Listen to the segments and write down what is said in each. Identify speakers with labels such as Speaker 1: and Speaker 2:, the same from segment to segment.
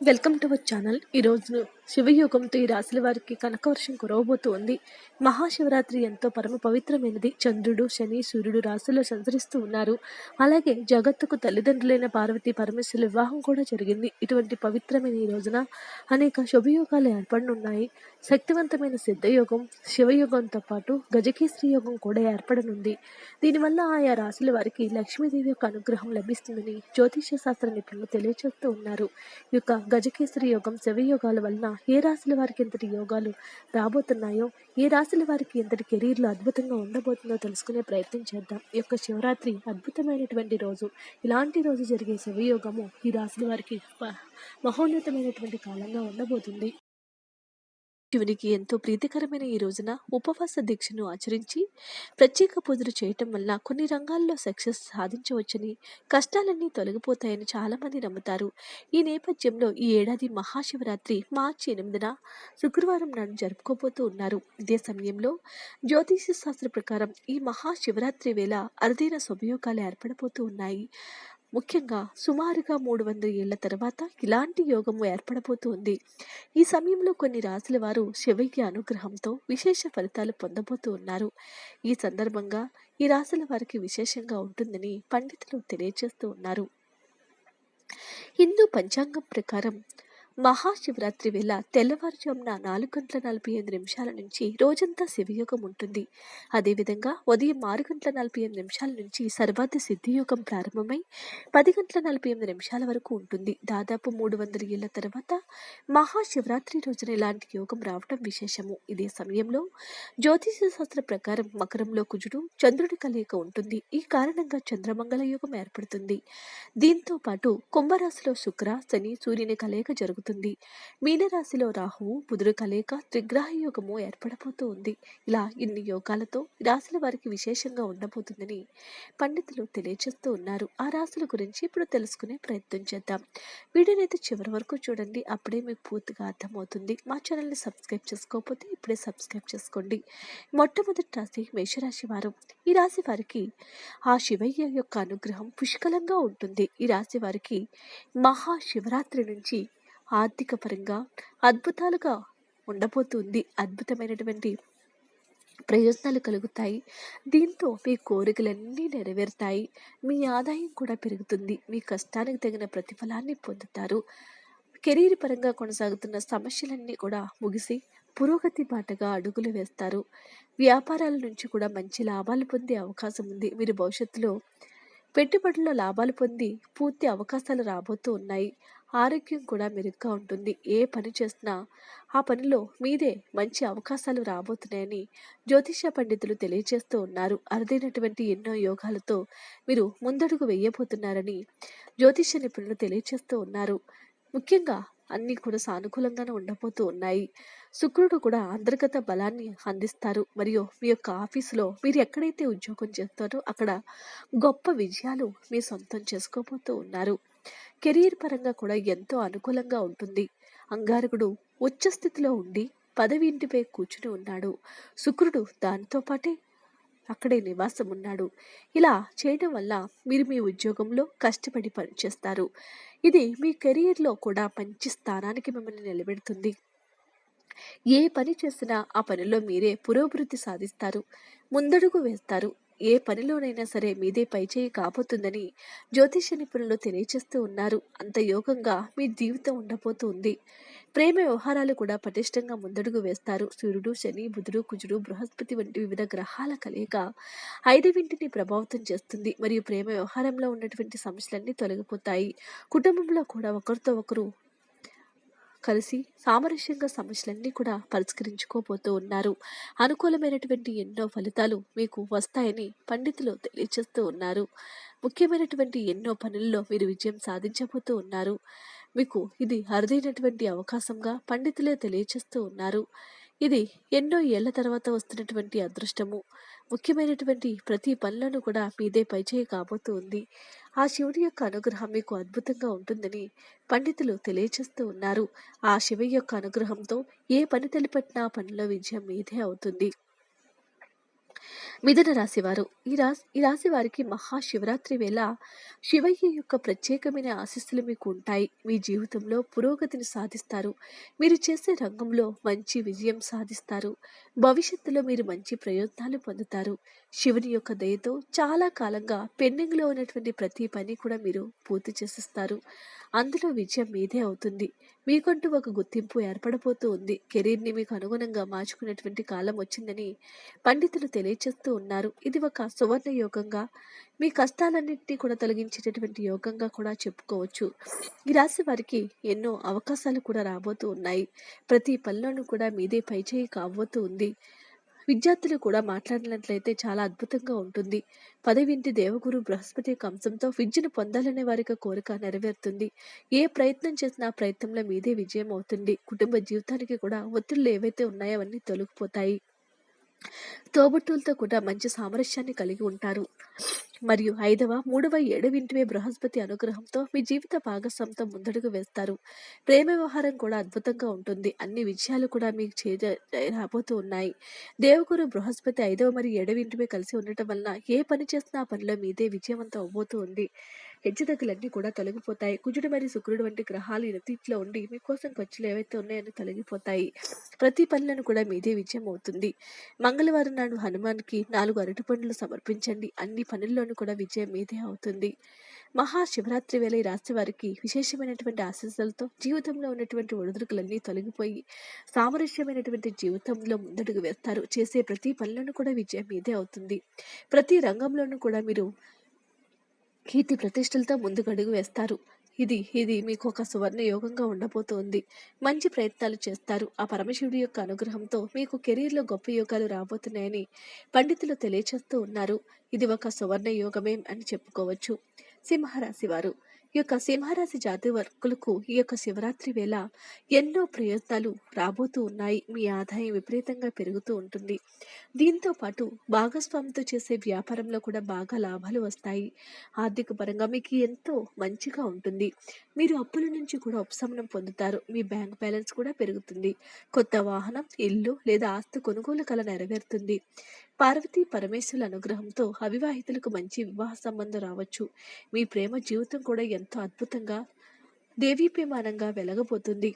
Speaker 1: Welcome to our channel. ఈరోజు శివయోగంతో ఈ రాశుల వారికి కనకవర్షం కురవబోతోంది. మహాశివరాత్రి ఎంతో పరమ పవిత్రమైనది. చంద్రుడు శని సూర్యుడు రాశుల్లో సంచరిస్తూ ఉన్నారు. అలాగే జగత్తుకు తల్లిదండ్రులైన పార్వతి పరమేశ్వరుల వివాహం కూడా జరిగింది. ఇటువంటి పవిత్రమైన ఈ రోజున అనేక శుభయోగాలు ఏర్పడనున్నాయి. శక్తివంతమైన సిద్ధయోగం శివయోగంతో పాటు గజకేశ్రీ యోగం కూడా ఏర్పడనుంది. దీనివల్ల ఆయా రాశుల వారికి లక్ష్మీదేవి యొక్క అనుగ్రహం లభిస్తుందని జ్యోతిష్య శాస్త్ర నిపుణులు తెలియజేస్తూ ఉన్నారు. ఈ యొక్క గజకేసరి యోగం శివయోగాల వలన ఏ రాశుల వారికి ఎంతటి యోగాలు రాబోతున్నాయో ఏ రాశుల వారికి ఎంతటి కెరీర్లు అద్భుతంగా ఉండబోతుందో తెలుసుకునే ప్రయత్నం చేద్దాం. ఈ యొక్క శివరాత్రి అద్భుతమైనటువంటి రోజు. ఇలాంటి రోజు జరిగే శివయోగము ఈ రాశుల వారికి మహోన్నతమైనటువంటి కాలంగా ఉండబోతుంది. శివునికి ఎంతో ప్రీతికరమైన ఈ రోజున ఉపవాస దీక్షను ఆచరించి ప్రత్యేక పూజలు చేయటం వల్ల కొన్ని రంగాల్లో సక్సెస్ సాధించవచ్చని కష్టాలన్నీ తొలగిపోతాయని చాలామంది నమ్ముతారు. ఈ నేపథ్యంలో ఈ ఏడాది మహాశివరాత్రి మార్చి ఎనిమిదిన శుక్రవారం నాడు జరుపుకోబోతూ ఉన్నారు. ఇదే సమయంలో జ్యోతిష శాస్త్ర ప్రకారం ఈ మహాశివరాత్రి వేళ అరుదైన శుభయోగాలు ఏర్పడబోతూ ఉన్నాయి. ముఖ్యంగా సుమారుగా మూడు వందల ఏళ్ళ తర్వాత ఇలాంటి యోగము ఏర్పడబోతోంది. ఈ సమయంలో కొన్ని రాశుల వారు శివయ్య అనుగ్రహంతో విశేష ఫలితాలు పొందబోతూ ఉన్నారు. ఈ సందర్భంగా ఈ రాశుల వారికి విశేషంగా ఉంటుందని పండితులు తెలియజేస్తూ ఉన్నారు. హిందూ పంచాంగం ప్రకారం మహాశివరాత్రి వేళ తెల్లవారుజామున నాలుగు గంటల నలభై ఐదు నిమిషాల నుంచి రోజంతా శివయోగం ఉంటుంది. అదేవిధంగా ఉదయం ఆరు గంటల నలభై ఎనిమిది నిమిషాల నుంచి సర్వార్థ సిద్ధియోగం ప్రారంభమై పది గంటల నలభై ఎనిమిది నిమిషాల వరకు ఉంటుంది. దాదాపు మూడు వందల ఏళ్ళ తర్వాత మహాశివరాత్రి రోజున ఇలాంటి యోగం రావడం విశేషము. ఇదే సమయంలో జ్యోతిష శాస్త్ర ప్రకారం మకరంలో కుజుడు చంద్రుడి కలయిక ఉంటుంది. ఈ కారణంగా చంద్రమంగళ యోగం ఏర్పడుతుంది. దీంతో పాటు కుంభరాశిలో శుక్ర శని సూర్యుని కలయిక జరుగుతుంది. జరుగుతుంది మీనరాశిలో రాహువు బుధుడు కలయిక త్రిగ్రహ యోగము ఏర్పడబోతూ ఉంది. ఇలా ఇన్ని యోగాలతో రాశుల వారికి విశేషంగా ఉండబోతుందని పండితులు తెలియజేస్తూ ఉన్నారు. ఆ రాశుల గురించి ఇప్పుడు తెలుసుకునే ప్రయత్నం చేద్దాం. వీడియోనైతే చివరి వరకు చూడండి. అప్పుడే మీకు పూర్తిగా అర్థమవుతుంది. మా ఛానల్ని సబ్స్క్రైబ్ చేసుకోకపోతే ఇప్పుడే సబ్స్క్రైబ్ చేసుకోండి. మొట్టమొదటి రాశి మేషరాశి వారు. ఈ రాశి వారికి ఆ శివయ్య యొక్క అనుగ్రహం పుష్కలంగా ఉంటుంది. ఈ రాశి వారికి మహాశివరాత్రి నుంచి ఆర్థిక పరంగా అద్భుతాలుగా ఉండబోతుంది. అద్భుతమైనటువంటి ప్రయోజనాలు కలుగుతాయి. దీంతో మీ కోరికలన్నీ నెరవేరుతాయి. మీ ఆదాయం కూడా పెరుగుతుంది. మీ కష్టానికి తగిన ప్రతిఫలాన్ని పొందుతారు. కెరీర్ పరంగా కొనసాగుతున్న సమస్యలన్నీ కూడా ముగిసి పురోగతి బాటగా అడుగులు వేస్తారు. వ్యాపారాల నుంచి కూడా మంచి లాభాలు పొందే అవకాశం ఉంది. మీరు భవిష్యత్తులో పెట్టుబడుల్లో లాభాలు పొంది పూర్తి అవకాశాలు రాబోతూ ఉన్నాయి. ఆరోగ్యం కూడా మెరుగ్గా ఉంటుంది. ఏ పని చేసినా ఆ పనిలో మీదే మంచి అవకాశాలు రాబోతున్నాయని జ్యోతిష పండితులు తెలియజేస్తూ ఉన్నారు. అరుదైనటువంటి ఎన్నో యోగాలతో మీరు ముందడుగు వేయబోతున్నారని జ్యోతిష నిపుణులు తెలియజేస్తూ ఉన్నారు. ముఖ్యంగా అన్నీ కూడా సానుకూలంగానే ఉండబోతూ ఉన్నాయి. శుక్రుడు కూడా అంతర్గత బలాన్ని అందిస్తారు. మరియు మీ యొక్క ఆఫీసులో మీరు ఎక్కడైతే ఉద్యోగం చేస్తారో అక్కడ గొప్ప విజయాలు మీ సొంతం చేసుకోబోతూ ఉన్నారు. కెరీర్ పరంగా కూడా ఎంతో అనుకూలంగా ఉంటుంది. అంగారకుడు ఉచ్చస్థితిలో ఉండి పదవి ఇంటిపై కూర్చుని ఉన్నాడు. శుక్రుడు దానితో పాటే అక్కడే నివాసం ఉన్నాడు ఇలా చేయడం వల్ల మీరు మీ ఉద్యోగంలో కష్టపడి పనిచేస్తారు. ఇది మీ కెరీర్లో కూడా మంచి స్థానానికి మిమ్మల్ని నిలబెడుతుంది. ఏ పని చేసినా ఆ పనిలో మీరే పురోభివృద్ధి సాధిస్తారు. ముందడుగు వేస్తారు. ఏ పనిలోనైనా సరే మీదే పైచేయి కాబోతుందని జ్యోతిష నిపుణులు తెలియచేస్తూ ఉన్నారు. అంత యోగంగా మీ జీవితం ఉండబోతుంది. ప్రేమ వ్యవహారాలు కూడా పటిష్టంగా ముందడుగు వేస్తారు. సూర్యుడు శని బుధుడు కుజుడు బృహస్పతి వంటి వివిధ గ్రహాల కలయిక ఐదవింటిని ప్రభావితం చేస్తుంది. మరియు ప్రేమ వ్యవహారంలో ఉన్నటువంటి సమస్యలన్నీ తొలగిపోతాయి. కుటుంబంలో కూడా ఒకరితో ఒకరు కలిసి సామరస్యంగా సమస్యలన్నీ కూడా పరిష్కరించుకోబోతూ ఉన్నారు. అనుకూలమైనటువంటి ఎన్నో ఫలితాలు మీకు వస్తాయని పండితులు తెలియజేస్తూ ఉన్నారు. ముఖ్యమైనటువంటి ఎన్నో పనుల్లో మీరు విజయం సాధించబోతూ ఉన్నారు. మీకు ఇది అరుదైనటువంటి అవకాశంగా పండితులే తెలియచేస్తూ ఉన్నారు. ఇది ఎన్నో ఏళ్ళ తర్వాత వస్తున్నటువంటి అదృష్టము. ముఖ్యమైనటువంటి ప్రతి పనులను కూడా మీదే పైచేయి కాబోతూ ఉంది. ఆ శివుడి యొక్క అనుగ్రహం మీకు అద్భుతంగా ఉంటుందని పండితులు తెలియచేస్తూ ఉన్నారు. ఆ శివ యొక్క అనుగ్రహంతో ఏ పని తలిపట్టినా పనిలో విజయం మీదే అవుతుంది. మిథున రాశివారు. ఈ రాశి ఈ రాశి వారికి మహాశివరాత్రి వేళ శివయ్య యొక్క ప్రత్యేకమైన ఆశీస్సులు మీకు ఉంటాయి. మీ జీవితంలో పురోగతిని సాధిస్తారు. మీరు చేసే రంగంలో మంచి విజయం సాధిస్తారు. భవిష్యత్తులో మీరు మంచి ప్రయోజనాలు పొందుతారు. శివుని యొక్క దయతో చాలా కాలంగా పెండింగ్లో ఉన్నటువంటి ప్రతి పని కూడా మీరు పూర్తి చేసిస్తారు. అందులో విజయం మీదే అవుతుంది. మీకంటూ ఒక గుర్తింపు ఏర్పడబోతూ ఉంది. కెరీర్ని మీకు అనుగుణంగా మార్చుకునేటువంటి కాలం వచ్చిందని పండితులు తెలియచేస్తూ ఉన్నారు. ఇది ఒక సువర్ణ యోగంగా మీ కష్టాలన్నింటినీ కూడా తొలగించేటటువంటి యోగంగా కూడా చెప్పుకోవచ్చు. ఈ రాశి వారికి ఎన్నో అవకాశాలు కూడా రాబోతూ ఉన్నాయి. ప్రతి పనిలోనూ కూడా మీదే పైచేయి కాబోతూ ఉంది. విద్యార్థులు కూడా మాట్లాడినట్లయితే చాలా అద్భుతంగా ఉంటుంది. పదవింటి దేవగురు బృహస్పతి యొక్క అంశంతో విద్యను పొందాలనే వారికి కోరిక నెరవేరుతుంది. ఏ ప్రయత్నం చేసినా ప్రయత్నంలో మీదే విజయం అవుతుంది. కుటుంబ జీవితానికి కూడా ఒత్తిళ్ళు ఏవైతే ఉన్నాయో అవన్నీ తొలగిపోతాయి. తోబుట్టులతో కూడా మంచి సామరస్యాన్ని కలిగి ఉంటారు. మరియు ఐదవ మూడవ ఏడవింటివే బృహస్పతి అనుగ్రహంతో మీ జీవిత భాగస్వామితో ముందడుగు వేస్తారు. ప్రేమ వ్యవహారం కూడా అద్భుతంగా ఉంటుంది. అన్ని విజయాలు కూడా మీకు చేర రాబోతూ ఉన్నాయి. దేవగురు బృహస్పతి ఐదవ మరియు ఏడవింటివే కలిసి ఉండటం వలన ఏ పని చేసినా ఆ పనిలో మీదే విజయవంతం అవబోతూ ఉంది. హెచ్చుతగ్గులన్నీ కూడా తొలగిపోతాయి. కుజుడు మరియు శుక్రుడు వంటి గ్రహాలు ఎనతీట్లో ఉండి మీకోసం ఖర్చులు ఏవైతే ఉన్నాయని తొలగిపోతాయి. ప్రతి పనులను కూడా మీదే విజయం అవుతుంది. మంగళవారం నాడు హనుమాన్కి నాలుగు అరటి పండ్లు సమర్పించండి. అన్ని పనుల్లోనూ కూడా విజయం మీదే అవుతుంది. మహాశివరాత్రి వేళ ఈ రాశి వారికి విశేషమైనటువంటి ఆశీస్సులతో జీవితంలో ఉన్నటువంటి ఒడిదుడుకులన్నీ తొలగిపోయి సామరస్యమైనటువంటి జీవితంలో ముందడుగు వేస్తారు. చేసే ప్రతి పనులను కూడా విజయం మీదే అవుతుంది. ప్రతి రంగంలోనూ కూడా మీరు కీర్తి ప్రతిష్టలతో ముందుకు అడుగు వేస్తారు. ఇది ఇది మీకు ఒక సువర్ణ యోగంగా ఉండబోతోంది. మంచి ప్రయత్నాలు చేస్తారు. ఆ పరమశివుడి యొక్క అనుగ్రహంతో మీకు కెరీర్లో గొప్ప యోగాలు రాబోతున్నాయని పండితులు తెలియచేస్తూ ఉన్నారు. ఇది ఒక సువర్ణ యోగమే అని చెప్పుకోవచ్చు. సింహరాశి వారు ఈ యొక్క సింహరాశి జాతి వర్గులకు ఈ యొక్క శివరాత్రి వేళ ఎన్నో ప్రయత్నాలు రాబోతూ ఉన్నాయి. మీ ఆదాయం విపరీతంగా పెరుగుతూ ఉంటుంది. దీంతో పాటు భాగస్వామితో చేసే వ్యాపారంలో కూడా బాగా లాభాలు వస్తాయి. ఆర్థిక పరంగా మీకు ఎంతో మంచిగా ఉంటుంది. మీరు అప్పుల నుంచి కూడా ఉపశమనం పొందుతారు. మీ బ్యాంక్ బ్యాలెన్స్ కూడా పెరుగుతుంది. కొత్త వాహనం ఇల్లు లేదా ఆస్తి కొనుగోలు కల నెరవేరుతుంది. పార్వతీ పరమేశ్వరుల అనుగ్రహంతో అవివాహితులకు మంచి వివాహ సంబంధం రావచ్చు. మీ ప్రేమ జీవితం కూడా ఎంతో అద్భుతంగా దేవీప్యమానంగా వెలగబోతుంది.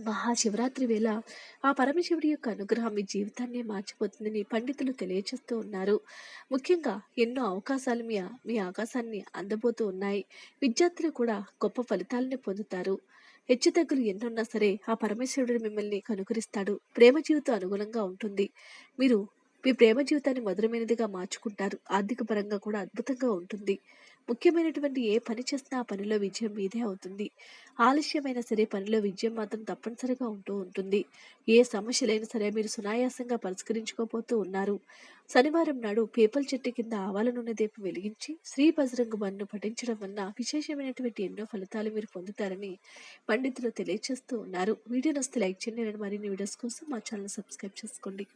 Speaker 1: మహాశివరాత్రి వేళ ఆ పరమశివుడి యొక్క అనుగ్రహం మీ జీవితాన్ని మార్చిపోతుందని పండితులు తెలియజేస్తూ ఉన్నారు. ముఖ్యంగా ఎన్నో అవకాశాలు మీ మీ ఆకాశాన్ని అందబోతూ ఉన్నాయి. విద్యార్థులు కూడా గొప్ప ఫలితాలని పొందుతారు. హెచ్చుతగ్గులు ఎన్నున్నా సరే ఆ పరమేశ్వరుడు మిమ్మల్ని కనుకరిస్తాడు. ప్రేమ జీవితం అనుగుణంగా ఉంటుంది. మీరు మీ ప్రేమ జీవితాన్ని మధురమైనదిగా మార్చుకుంటారు. ఆర్థిక పరంగా కూడా అద్భుతంగా ఉంటుంది. ముఖ్యమైనటువంటి ఏ పని చేసినా ఆ పనిలో విజయం మీదే అవుతుంది. ఆలస్యమైన సరే పనిలో విజయం మాత్రం తప్పనిసరిగా ఉంటూ ఉంటుంది. ఏ సమస్యలైనా సరే మీరు సునాయాసంగా పరిష్కరించుకోబోతూ ఉన్నారు. శనివారం నాడు పేపల్ చెట్టు కింద ఆవాల నూనె దీపం వెలిగించి శ్రీ బజరంగ బన్ను పఠించడం వలన విశేషమైనటువంటి ఎన్నో ఫలితాలు మీరు పొందుతారని పండితులు తెలియజేస్తూ ఉన్నారు. వీడియో నస్తే లైక్ చేయండి. మరిన్ని వీడియోస్ కోసం మా ఛానల్ సబ్స్క్రైబ్ చేసుకోండి.